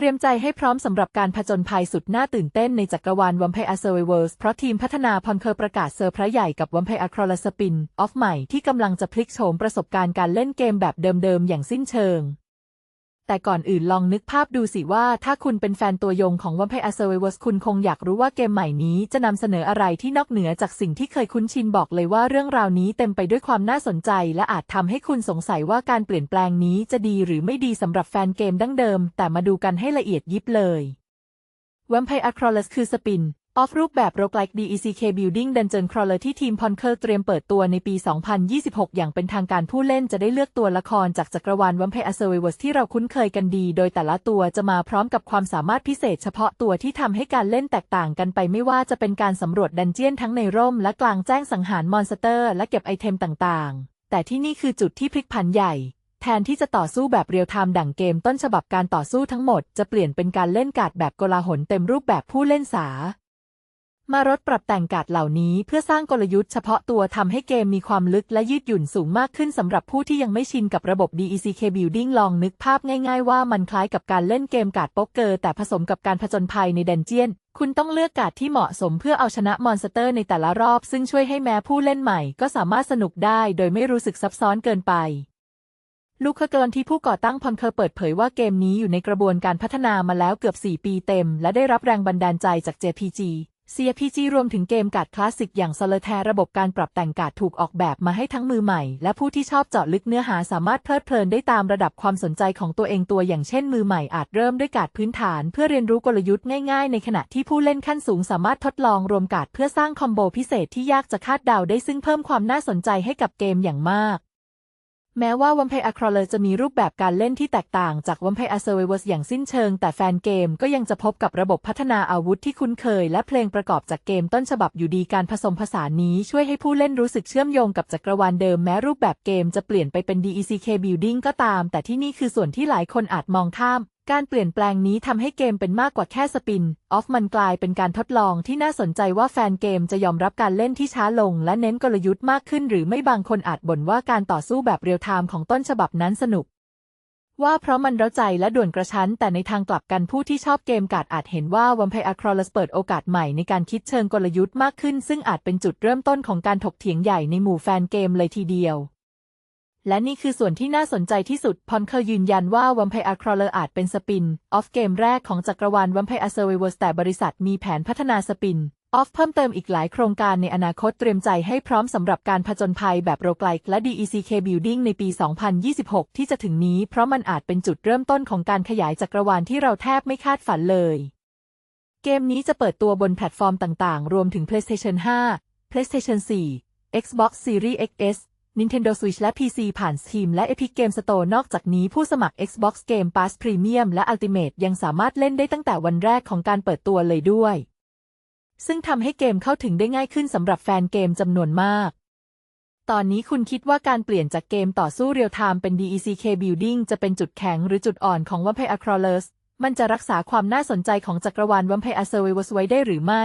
เตรียมใจให้พร้อมสำหรับการผจญภัยสุดน่าตื่นเต้นในจักรวาลวัมไพร์เซอร์เวิร์สเพราะทีมพัฒนาพอนเคอร์ประกาศเซอร์พระใหญ่กับวัมไพร์ครอลสปินออฟใหม่ที่กำลังจะพลิกโฉมประสบการณ์การเล่นเกมแบบเดิมๆอย่างสิ้นเชิง แต่ก่อนอื่นลองนึกภาพดูสิว่าถ้าคุณเป็นแฟนตัวยงของ Vampire Survivors คุณคงอยากรู้ว่าเกมใหม่นี้จะนำเสนออะไรที่นอกเหนือจากสิ่งที่เคยคุ้นชินบอกเลยว่าเรื่องราวนี้เต็มไปด้วยความน่าสนใจ และอาจทำให้คุณสงสัยว่าการเปลี่ยนแปลงนี้จะดีหรือไม่ดีสำหรับแฟนเกมดั้งเดิม แต่มาดูกันให้ละเอียดยิบเลย Vampire Acrolis คือสปิน ออฟรูปแบบ Roguelike DECK Building Dungeon Crawler ที่ทีมพอนเคอร์เตรียมเปิดตัวในปี 2026 อย่างเป็นทางการผู้เล่นจะได้เลือกตัวละครจากจักรวาล Vampire Survivors ที่เราคุ้นเคยกันดี โดยแต่ละตัวจะมาพร้อมกับความสามารถพิเศษเฉพาะตัวที่ทำให้การเล่นแตกต่างกันไปไม่ว่าจะเป็นการสำรวจดันเจียนทั้งในร่มและกลางแจ้งสังหารมอนสเตอร์ และเก็บไอเทมต่างๆ แต่ที่นี่คือจุดที่พลิกผันใหญ่แทนที่จะต่อสู้แบบเรียลไทม์ดั่งเกมต้นฉบับการต่อสู้ทั้งหมด จะเปลี่ยนเป็นการเล่นการ์ดแบบโกลาหลเต็มรูปแบบผู้เล่นสา มารถปรับแต่งการ์ดเหล่านี้เพื่อสร้างกลยุทธ์เฉพาะตัวทำให้เกมมีความลึกและยืดหยุ่นสูงมากขึ้นสำหรับผู้ที่ยังไม่ชินกับระบบ DECK Building ลองนึกภาพง่ายๆว่ามันคล้ายกับการเล่นเกมการ์ดโป๊กเกอร์ แต่ผสมกับการผจญภัยในดันเจียน คุณต้องเลือกการ์ดที่เหมาะสมเพื่อเอาชนะมอนสเตอร์ในแต่ละรอบ ซึ่งช่วยให้แม้ผู้เล่นใหม่ ก็สามารถสนุกได้โดยไม่รู้สึกซับซ้อนเกินไปลูกคเกินที่ผู้ก่อตั้งพอนเคอร์เปิดเผยว่าเกมนี้อยู่ในกระบวนการพัฒนามาแล้วเกือบ 4 ปีเต็ม และได้รับแรงบันดาลใจจาก JPG CPG รวมถึงเกมการ์ดคลาสสิกอย่าง Solitaire ระบบการปรับแต่งการ์ดถูกออกแบบมาให้ทั้งมือใหม่ และผู้ที่ชอบเจาะลึกเนื้อหาสามารถเพลิดเพลินได้ตามระดับความสนใจของตัวเองตัวอย่างเช่นมือใหม่อาจเริ่มด้วยการ์ดพื้นฐาน เพื่อเรียนรู้กลยุทธ์ง่ายๆ ในขณะที่ผู้เล่นขั้นสูงสามารถทดลองรวมการ์ดเพื่อสร้างคอมโบพิเศษที่ยากจะคาดเดาได้ซึ่งเพิ่มความน่าสนใจให้กับเกมอย่างมาก แม้ว่าวัมไพอาครเลอร์จะมีรูปแบบการเล่นที่แตกต่างจาก Vampire Survivors อย่างสิ้นเชิง แต่แฟนเกมก็ยังจะพบกับระบบพัฒนาอาวุธที่คุ้นเคย และเพลงประกอบจากเกมต้นฉบับอยู่ดีการผสมผสานนี้ช่วยให้ผู้เล่นรู้สึกเชื่อมโยงกับจักรวาลเดิมแม้รูปแบบเกมจะเปลี่ยนไปเป็น DECK Building ก็ตาม แต่ที่นี่คือส่วนที่หลายคนอาจมองข้ามการเปลี่ยนแปลงนี้ทำให้เกมเป็นมากกว่าแค่สปินออฟมันกลายเป็นการทดลองที่น่าสนใจว่าแฟนเกมจะยอมรับการเล่นที่ช้าลง และเน้นกลยุทธ์มากขึ้น หรือไม่บางคนอาจบ่นว่าการต่อสู้แบบเรียลไทม์ของต้นฉบับนั้นสนุก ว่าเพราะมันเร้าใจและด่วนกระชั้น แต่ในทางกลับกันผู้ที่ชอบเกมการ์ดอาจเห็นว่า Vampire Acrolis เปิดโอกาสใหม่ในการคิดเชิงกลยุทธ์มากขึ้น ซึ่งอาจเป็นจุดเริ่มต้นของการถกเถียงใหญ่ในหมู่แฟนเกมเลยทีเดียว และนี่คือส่วนที่น่าสนใจที่สุด พอนเคยยืนยันว่า Vampire Crawler อาจเป็นสปิน ออฟเกมแรกของจักรวาล Vampire Survivors แต่บริษัทมีแผนพัฒนาสปิน ออฟเพิ่มเติมอีกหลายโครงการในอนาคตเตรียมใจให้พร้อมสำหรับการผจญภัยแบบโรไกลและ DECK Building ในปี 2026 ที่จะถึงนี้ เพราะมันอาจเป็นจุดเริ่มต้นของการขยายจักรวาลที่เราแทบไม่คาดฝันเลย เกมนี้จะเปิดตัวบนแพลตฟอร์มต่างๆ รวมถึง PlayStation 5 PlayStation 4 Xbox Series XS Nintendo Switch และ PC ผ่าน Steam และ Epic Game Store นอกจากนี้ผู้สมัคร Xbox Game Pass Premium และ Ultimate ยังสามารถเล่นได้ตั้งแต่วันแรกของการเปิดตัวเลยด้วย ซึ่งทำให้เกมเข้าถึงได้ง่ายขึ้นสำหรับแฟนเกมจำนวนมาก ตอนนี้คุณคิดว่าการเปลี่ยนจากเกมต่อสู้เรียลไทม์เป็น DECK Building จะเป็นจุดแข็งหรือจุดอ่อนของ Vampire Crawlers มันจะรักษาความน่าสนใจของจักรวาล Vampire Survivors ไว้ได้หรือไม่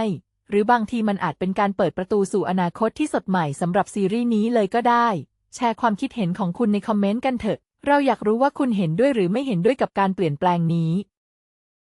หรือบางทีมันอาจเป็นการเปิดประตูสู่อนาคตที่สดใหม่สำหรับซีรีส์นี้เลยก็ได้ แชร์ความคิดเห็นของคุณในคอมเมนต์กันเถอะ เราอยากรู้ว่าคุณเห็นด้วยหรือไม่เห็นด้วยกับการเปลี่ยนแปลงนี้